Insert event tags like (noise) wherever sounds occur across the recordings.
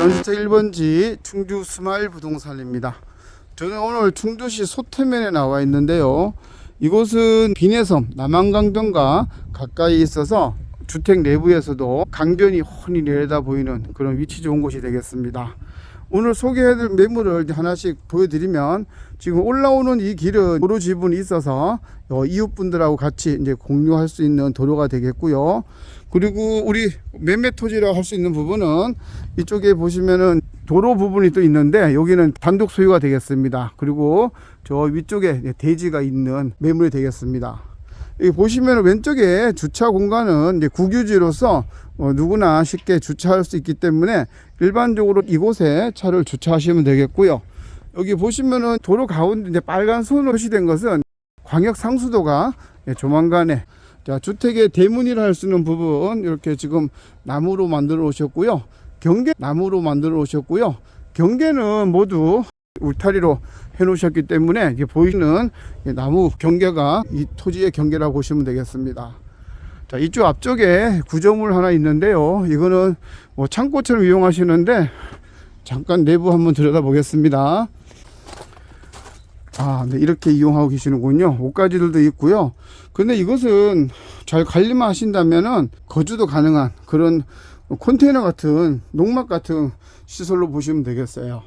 4차 1번지 충주 스마일 부동산입니다. 저는 오늘 충주시 소태면에 나와 있는데요. 이곳은 비내섬 남한강변과 가까이 있어서 주택 내부에서도 강변이 훤히 내려다 보이는 그런 위치 좋은 곳이 되겠습니다. 오늘 소개해드릴 매물을 하나씩 보여드리면 지금 올라오는 이 길은 도로 지분이 있어서 어, 이웃분들하고 같이 이제 공유할 수 있는 도로가 되겠고요. 그리고 우리 매매 토지라고 할 수 있는 부분은 이쪽에 보시면은 도로 부분이 또 있는데 여기는 단독 소유가 되겠습니다. 그리고 저 위쪽에 대지가 있는 매물이 되겠습니다. 보시면 왼쪽에 주차 공간은 이제 국유지로서 어, 누구나 쉽게 주차할 수 있기 때문에 일반적으로 이곳에 차를 주차하시면 되겠고요. 여기 보시면은 도로 가운데 이제 빨간 선으로 표시된 것은 광역 상수도가 예, 조만간에 자, 주택의 대문이라 할 수 있는 부분 이렇게 지금 나무로 만들어 오셨고요. 경계 나무로 만들어 오셨고요. 경계는 모두 울타리로 해 놓으셨기 때문에 보이는 이 나무 경계가 이 토지의 경계라고 보시면 되겠습니다. 자, 이쪽 앞쪽에 구조물 하나 있는데요. 이거는 뭐 창고처럼 이용하시는데 잠깐 내부 한번 들여다 보겠습니다. 아, 네, 이렇게 이용하고 계시는군요. 옷가지들도 있고요. 근데 이것은 잘 관리만 하신다면은 거주도 가능한 그런 컨테이너 같은 농막 같은 시설로 보시면 되겠어요.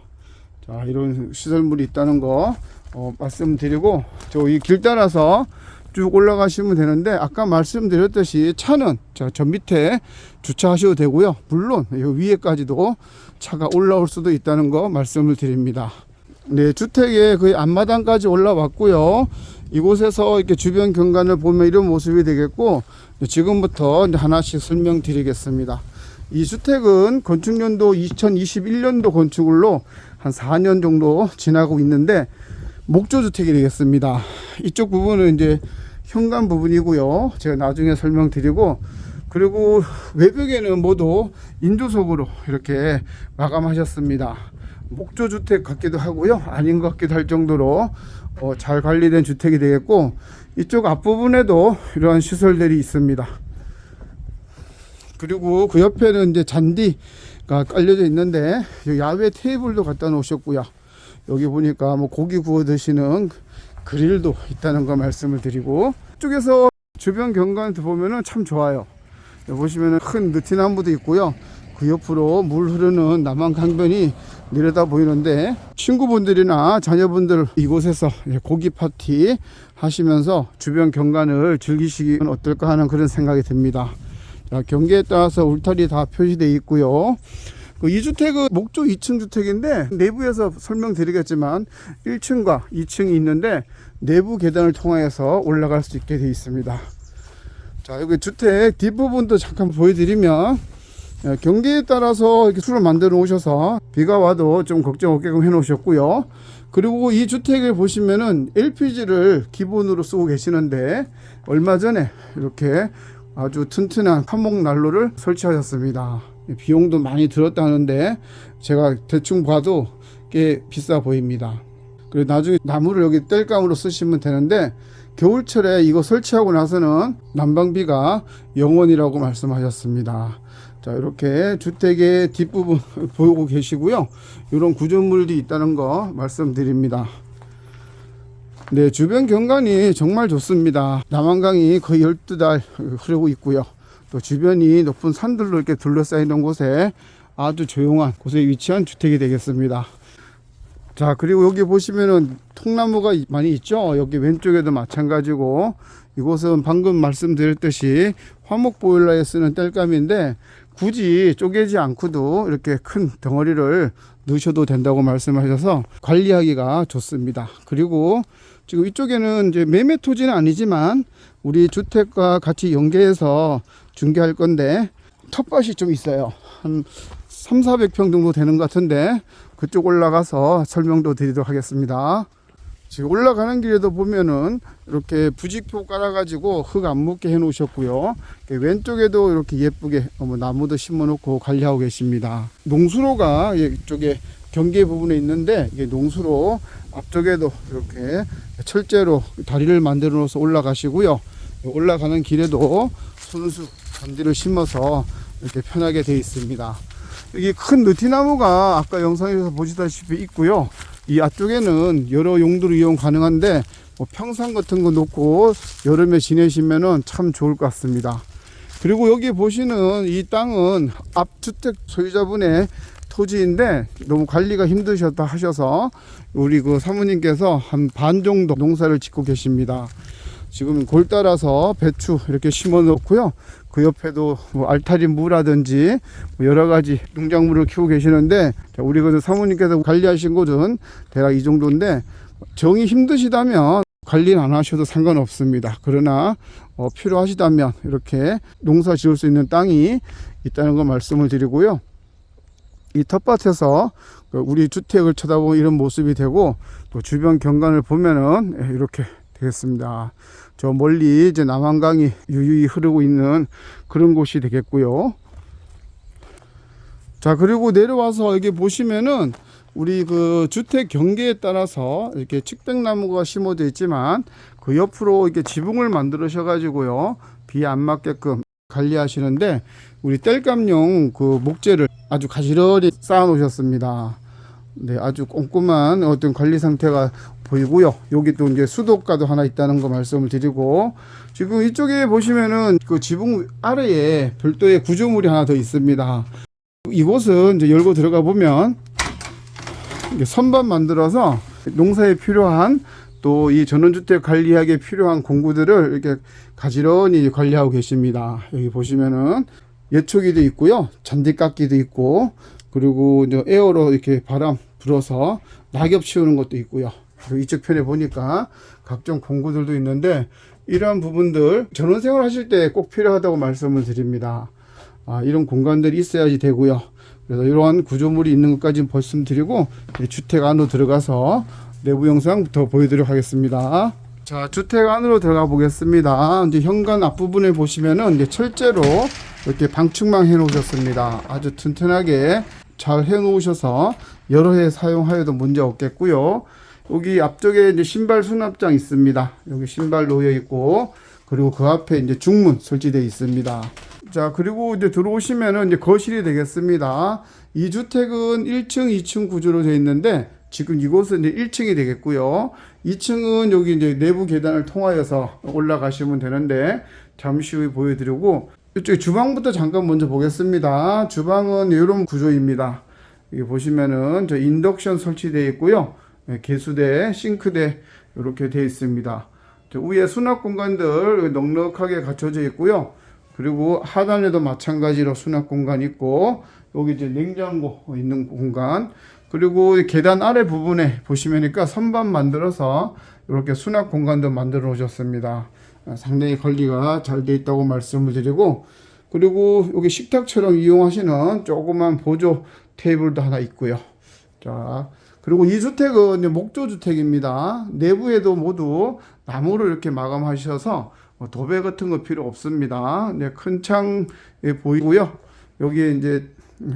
자, 이런 시설물이 있다는 거 어, 말씀드리고 저 이 길 따라서 쭉 올라가시면 되는데 아까 말씀드렸듯이 차는 저, 저 밑에 주차하셔도 되고요. 물론 이 위에까지도 차가 올라올 수도 있다는 거 말씀을 드립니다. 네, 주택의 거의 앞마당까지 올라왔고요. 이곳에서 이렇게 주변 경관을 보면 이런 모습이 되겠고 지금부터 하나씩 설명드리겠습니다. 이 주택은 건축년도 2021년도 건축으로 한 4년 정도 지나고 있는데 목조 주택이 되겠습니다. 이쪽 부분은 이제 현관 부분이고요. 제가 나중에 설명드리고 그리고 외벽에는 모두 인조석으로 이렇게 마감하셨습니다. 목조 주택 같기도 하고요. 아닌 것 같기도 할 정도로 어, 잘 관리된 주택이 되겠고 이쪽 앞부분에도 이러한 시설들이 있습니다. 그리고 그 옆에는 이제 잔디가 깔려져 있는데 야외 테이블도 갖다 놓으셨고요. 여기 보니까 뭐 고기 구워 드시는 그릴도 있다는 거 말씀을 드리고 이쪽에서 주변 경관을 보면은 참 좋아요. 여기 보시면은 큰 느티나무도 있고요. 그 옆으로 물 흐르는 남한 강변이 내려다 보이는데 친구분들이나 자녀분들 이곳에서 고기 파티 하시면서 주변 경관을 즐기시기는 어떨까 하는 그런 생각이 듭니다. 자, 경계에 따라서 울타리 다 표시되어 있고요. 그이 주택은 목조 2층 주택인데 내부에서 설명드리겠지만 1층과 2층이 있는데 내부 계단을 통하여서 올라갈 수 있게 되어 있습니다. 자, 여기 주택 뒷부분도 잠깐 보여드리면 예, 경계에 따라서 이렇게 수를 만들어 오셔서 비가 와도 좀 걱정 없게끔 해 놓으셨고요. 그리고 이 주택을 보시면은 LPG를 기본으로 쓰고 계시는데 얼마 전에 이렇게 아주 튼튼한 한목 난로를 설치하셨습니다. 비용도 많이 들었다는데 제가 대충 봐도 꽤 비싸 보입니다. 그리고 나중에 나무를 여기 땔감으로 쓰시면 되는데 겨울철에 이거 설치하고 나서는 난방비가 영원이라고 말씀하셨습니다. 자, 이렇게 주택의 뒷부분 (laughs) 보고 계시고요. 이런 구조물이 있다는 거 말씀드립니다. 네, 주변 경관이 정말 좋습니다. 남한강이 거의 12달 흐르고 있고요. 또 주변이 높은 산들로 이렇게 둘러싸이는 곳에 아주 조용한 곳에 위치한 주택이 되겠습니다. 자, 그리고 여기 보시면은 통나무가 많이 있죠? 여기 왼쪽에도 마찬가지고 이곳은 방금 말씀드렸듯이 화목 보일러에 쓰는 땔감인데 굳이 쪼개지 않고도 이렇게 큰 덩어리를 넣으셔도 된다고 말씀하셔서 관리하기가 좋습니다. 그리고 지금 이쪽에는 이제 매매 토지는 아니지만 우리 주택과 같이 연계해서 중개할 건데 텃밭이 좀 있어요. 한 3, 400평 정도 되는 것 같은데 그쪽 올라가서 설명도 드리도록 하겠습니다. 지금 올라가는 길에도 보면은 이렇게 부직포 깔아가지고 흙 안 묻게 해 놓으셨고요. 왼쪽에도 이렇게 예쁘게 뭐 나무도 심어 놓고 관리하고 계십니다. 농수로가 이쪽에 경계 부분에 있는데 이게 농수로 앞쪽에도 이렇게 철제로 다리를 만들어 놓아서 올라가시고요. 올라가는 길에도 손수 잔디를 심어서 이렇게 편하게 되어 있습니다. 여기 큰 느티나무가 아까 영상에서 보시다시피 있고요. 이 앞쪽에는 여러 용도로 이용 가능한데 뭐 평상 같은 거 놓고 여름에 지내시면은 참 좋을 것 같습니다. 그리고 여기 보시는 이 땅은 앞주택 소유자분의 토지인데 너무 관리가 힘드셨다 하셔서 우리 그 사모님께서 한 반 정도 농사를 짓고 계십니다. 지금 골 따라서 배추 이렇게 심어 놓고요. 그 옆에도 뭐 알타리 무라든지 뭐 여러 가지 농작물을 키우고 계시는데 자, 우리 그 사모님께서 관리하신 곳은 대략 이 정도인데 정이 힘드시다면 관리는 안 하셔도 상관없습니다. 그러나 어, 필요하시다면 이렇게 농사 지을 수 있는 땅이 있다는 거 말씀을 드리고요. 이 텃밭에서 그 우리 주택을 쳐다보는 이런 모습이 되고 또 주변 경관을 보면은 예, 이렇게 되겠습니다. 저 멀리 이제 남한강이 유유히 흐르고 있는 그런 곳이 되겠고요. 자 그리고 내려와서 여기 보시면은 우리 그 주택 경계에 따라서 이렇게 측백나무가 심어져 있지만 그 옆으로 이렇게 지붕을 만들으셔 가지고요 비 안 맞게끔 관리하시는데 우리 땔감용 그 목재를 아주 가지런히 쌓아 놓으셨습니다. 네, 아주 꼼꼼한 어떤 관리 상태가 보이고요. 여기 또 이제 수도가도 하나 있다는 거 말씀을 드리고 지금 이쪽에 보시면은 그 지붕 아래에 별도의 구조물이 하나 더 있습니다. 이곳은 이제 열고 들어가 보면 선반 만들어서 농사에 필요한 또 이 전원주택 관리하기에 필요한 공구들을 이렇게 가지런히 관리하고 계십니다. 여기 보시면은 예초기도 있고요. 잔디깎기도 있고 그리고 이제 에어로 이렇게 바람 불어서 낙엽 치우는 것도 있고요. 이쪽 편에 보니까 각종 공구들도 있는데 이러한 부분들 전원생활 하실 때 꼭 필요하다고 말씀을 드립니다. 아, 이런 공간들이 있어야지 되고요. 그래서 이러한 구조물이 있는 것까지 말씀드리고 주택 안으로 들어가서 내부 영상부터 보여드리도록 하겠습니다. 자, 주택 안으로 들어가 보겠습니다. 이제 현관 앞부분에 보시면은 이제 철제로 이렇게 방충망 해 놓으셨습니다. 아주 튼튼하게 잘 해 놓으셔서 여러 해 사용하여도 문제 없겠고요. 여기 앞쪽에 이제 신발 수납장 있습니다. 여기 신발 놓여 있고 그리고 그 앞에 이제 중문 설치되어 있습니다. 자, 그리고 이제 들어오시면은 이제 거실이 되겠습니다. 이 주택은 1층, 2층 구조로 되어 있는데 지금 이곳은 이제 1층이 되겠고요. 2층은 여기 이제 내부 계단을 통하여서 올라가시면 되는데 잠시 후에 보여드리고 이쪽 주방부터 잠깐 먼저 보겠습니다. 주방은 이런 구조입니다. 여기 보시면은 저 인덕션 설치되어 있고요. 네, 개수대, 싱크대 이렇게 되어 있습니다. 저 위에 수납 공간들 넉넉하게 갖춰져 있고요. 그리고 하단에도 마찬가지로 수납 공간 있고 여기 이제 냉장고 있는 공간 그리고 이 계단 아래 부분에 보시면니까 선반 만들어서 이렇게 수납 공간도 만들어 오셨습니다. 아, 상당히 관리가 잘 돼 있다고 말씀을 드리고 그리고 여기 식탁처럼 이용하시는 조그만 보조 테이블도 하나 있고요. 자 그리고 이 주택은 목조 주택입니다. 내부에도 모두 나무로 이렇게 마감하셔서 뭐 도배 같은 거 필요 없습니다. 네, 큰 창에 보이고요. 여기에 이제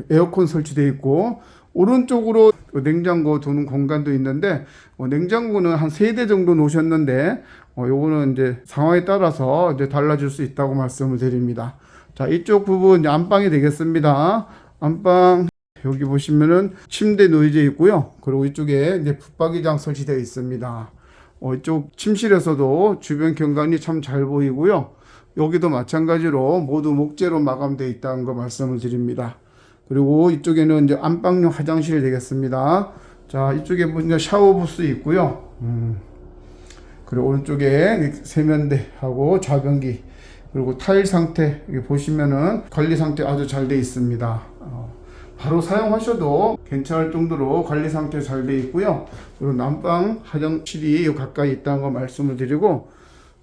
에어컨 설치되어 있고 오른쪽으로 냉장고 두는 공간도 있는데 어, 냉장고는 한 세 대 정도 놓으셨는데 어, 요거는 이제 상황에 따라서 이제 달라질 수 있다고 말씀을 드립니다. 자 이쪽 부분 안방이 되겠습니다. 안방 여기 보시면은 침대 놓여져 있고요. 그리고 이쪽에 이제 붙박이장 설치되어 있습니다. 어, 이쪽 침실에서도 주변 경관이 참 잘 보이고요. 여기도 마찬가지로 모두 목재로 마감되어 있다는 거 말씀을 드립니다. 그리고 이쪽에는 이제 안방용 화장실이 되겠습니다. 자, 이쪽에 보니까 샤워 부스 있고요. 음. 그리고 오른쪽에 세면대하고 좌변기 그리고 타일 상태 보시면은 관리 상태 아주 잘 돼 있습니다. 어, 바로 사용하셔도 괜찮을 정도로 관리 상태 잘 돼 있고요. 그리고 난방 화장실이 가까이 있다는 거 말씀을 드리고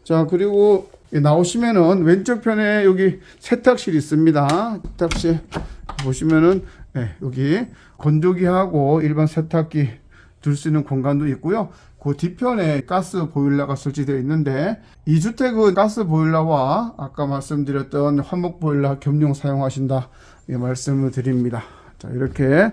자 그리고 나오시면은 왼쪽 편에 여기 세탁실 있습니다. 세탁실 보시면은 네, 여기 건조기하고 일반 세탁기 둘 수 있는 공간도 있고요. 그 뒤편에 가스 보일러가 설치되어 있는데 이 주택은 가스 보일러와 아까 말씀드렸던 화목 보일러 겸용 사용하신다 이 말씀을 드립니다. 자 이렇게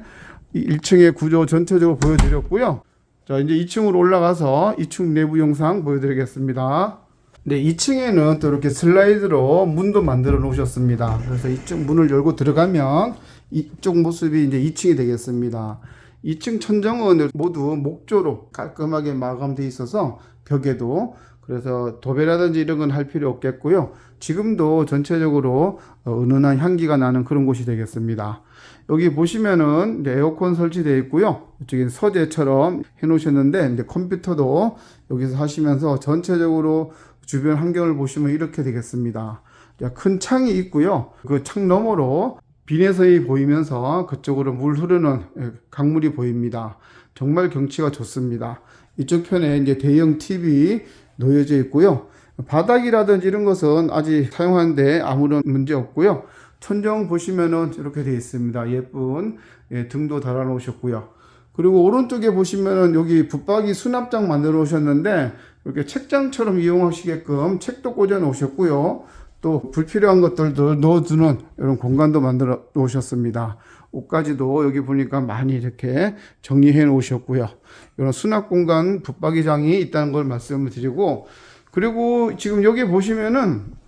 1층의 구조 전체적으로 보여드렸고요. 자 이제 2층으로 올라가서 2층 내부 영상 보여드리겠습니다. 네, 2층에는 또 이렇게 슬라이드로 문도 만들어 놓으셨습니다. 그래서 이쪽 문을 열고 들어가면 이쪽 모습이 이제 2층이 되겠습니다. 2층 천정은 모두 목조로 깔끔하게 마감되어 있어서 벽에도 그래서 도배라든지 이런 건 할 필요 없겠고요. 지금도 전체적으로 어, 은은한 향기가 나는 그런 곳이 되겠습니다. 여기 보시면은 에어컨 설치되어 있고요. 이쪽에 서재처럼 해 놓으셨는데 이제 컴퓨터도 여기서 하시면서 전체적으로 주변 환경을 보시면 이렇게 되겠습니다. 자, 큰 창이 있고요. 그 창 너머로 비내선이 보이면서 그쪽으로 물 흐르는 예, 강물이 보입니다. 정말 경치가 좋습니다. 이쪽 편에 이제 대형 TV 놓여져 있고요. 바닥이라든지 이런 것은 아직 사용하는데 아무런 문제 없고요. 천정 보시면은 이렇게 되어 있습니다. 예쁜 예, 등도 달아 놓으셨고요. 그리고 오른쪽에 보시면은 여기 붙박이 수납장 만들어 놓으셨는데 이렇게 책장처럼 이용하시게끔 책도 꽂아 놓으셨고요. 또 불필요한 것들도 넣어두는 이런 공간도 만들어 놓으셨습니다. 옷까지도 여기 보니까 많이 이렇게 정리해 놓으셨고요. 이런 수납 공간 붙박이장이 있다는 걸 말씀을 드리고 그리고 지금 여기 보시면은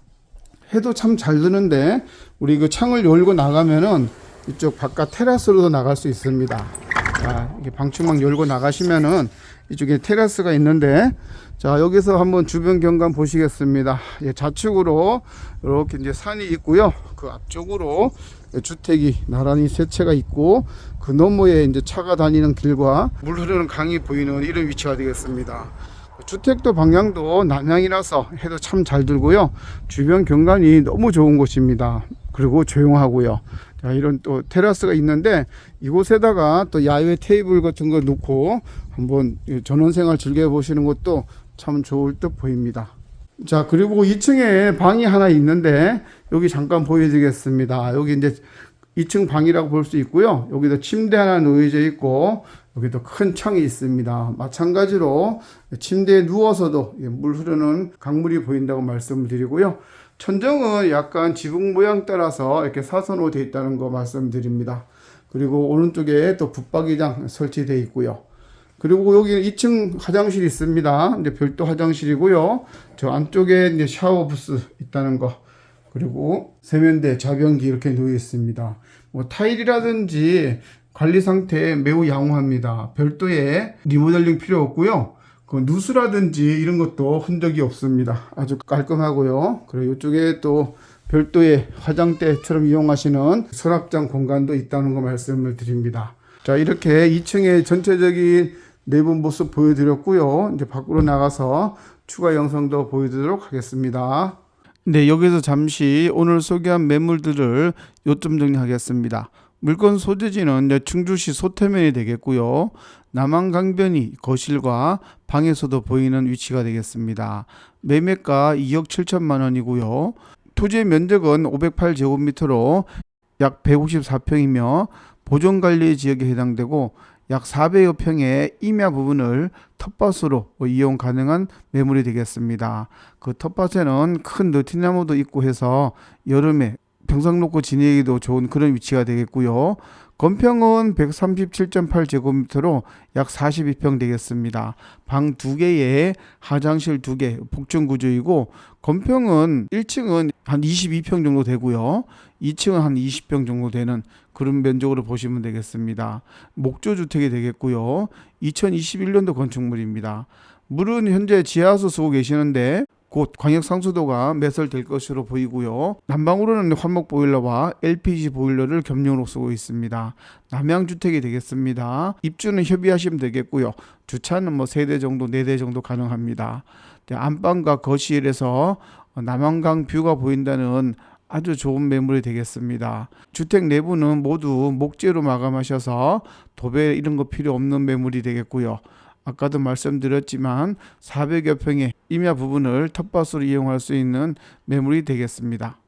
해도 참 잘 드는데 우리 그 창을 열고 나가면은 이쪽 바깥 테라스로도 나갈 수 있습니다. 자, 이게 방충망 열고 나가시면은 이쪽에 테라스가 있는데 자, 여기서 한번 주변 경관 보시겠습니다. 예, 좌측으로 이렇게 이제 산이 있고요. 그 앞쪽으로 주택이 나란히 세 채가 있고 그 너머에 이제 차가 다니는 길과 물 흐르는 강이 보이는 이런 위치가 되겠습니다. 주택도 방향도 남향이라서 해도 참 잘 들고요. 주변 경관이 너무 좋은 곳입니다. 그리고 조용하고요. 자, 이런 또 테라스가 있는데 이곳에다가 또 야외 테이블 같은 거 놓고 한번 전원생활 즐겨보시는 것도 참 좋을 듯 보입니다. 자, 그리고 2층에 방이 하나 있는데 여기 잠깐 보여드리겠습니다. 여기 이제 2층 방이라고 볼 수 있고요. 여기도 침대 하나 놓여져 있고 여기도 큰 창이 있습니다. 마찬가지로 침대에 누워서도 물 흐르는 강물이 보인다고 말씀을 드리고요. 천정은 약간 지붕 모양 따라서 이렇게 사선으로 되어 있다는 거 말씀드립니다. 그리고 오른쪽에 또 붙박이장 설치되어 있고요. 그리고 여기 2층 화장실이 있습니다. 이제 별도 화장실이고요. 저 안쪽에 이제 샤워 부스 있다는 거. 그리고 세면대, 자변기 이렇게 놓여 있습니다. 뭐 타일이라든지 관리 상태 매우 양호합니다. 별도의 리모델링 필요 없고요. 그 누수라든지 이런 것도 흔적이 없습니다. 아주 깔끔하고요. 그리고 이쪽에 또 별도의 화장대처럼 이용하시는 서랍장 공간도 있다는 거 말씀을 드립니다. 자, 이렇게 2층의 전체적인 내부 모습 보여드렸고요. 이제 밖으로 나가서 추가 영상도 보여드리도록 하겠습니다. 네, 여기서 잠시 오늘 소개한 매물들을 요점 정리하겠습니다. 물건 소재지는 충주시 소태면이 되겠고요. 남한 강변이 거실과 방에서도 보이는 위치가 되겠습니다. 매매가 2억 7천만 원이고요. 토지의 면적은 508제곱미터로 약 154평이며 보존관리 지역에 해당되고 약 400여 평의 임야 부분을 텃밭으로 이용 가능한 매물이 되겠습니다. 그 텃밭에는 큰 느티나무도 있고 해서 여름에 평상 놓고 지내기도 좋은 그런 위치가 되겠고요. 건평은 137.8 제곱미터로 약 42평 되겠습니다. 방 두 개에 화장실 두 개, 복층 구조이고 건평은 1층은 한 22평 정도 되고요. 2층은 한 20평 정도 되는 그런 면적으로 보시면 되겠습니다. 목조 주택이 되겠고요. 2021년도 건축물입니다. 물은 현재 지하수 쓰고 계시는데 곧 광역 상수도가 매설될 것으로 보이고요. 난방으로는 화목 보일러와 LPG 보일러를 겸용으로 쓰고 있습니다. 남양 주택이 되겠습니다. 입주는 협의하시면 되겠고요. 주차는 뭐세대 정도, 네대 정도 가능합니다. 네, 안방과 거실에서 남한강 뷰가 보인다는 아주 좋은 매물이 되겠습니다. 주택 내부는 모두 목재로 마감하셔서 도배 이런 거 필요 없는 매물이 되겠고요. 아까도 말씀드렸지만 400여 평의 임야 부분을 텃밭으로 이용할 수 있는 매물이 되겠습니다.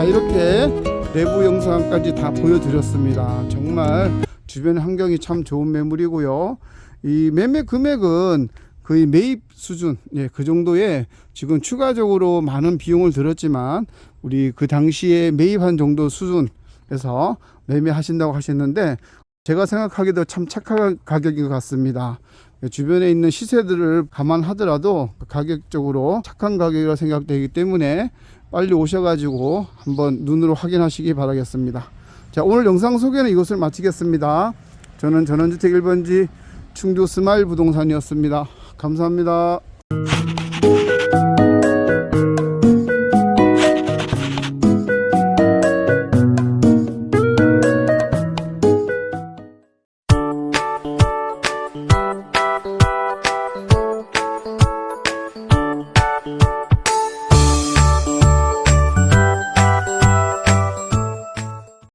전체 내부 영상까지 다 보여드렸습니다. 정말 주변 환경이 참 좋은 매물이고요. 이 매매 금액은 거의 매입 수준, 예, 그 정도에 지금 추가적으로 많은 비용을 들었지만 우리 그 당시에 매입한 정도 수준에서 매매하신다고 하셨는데 제가 생각하기도 참 착한 가격인 것 같습니다. 주변에 있는 시세들을 감안하더라도 가격적으로 착한 가격이라 생각되기 때문에 빨리 오셔가지고 한번 눈으로 확인하시기 바라겠습니다. 자, 오늘 영상 소개는 이것을 마치겠습니다. 저는 전원주택 1번지 충주 스마일 부동산이었습니다. 감사합니다.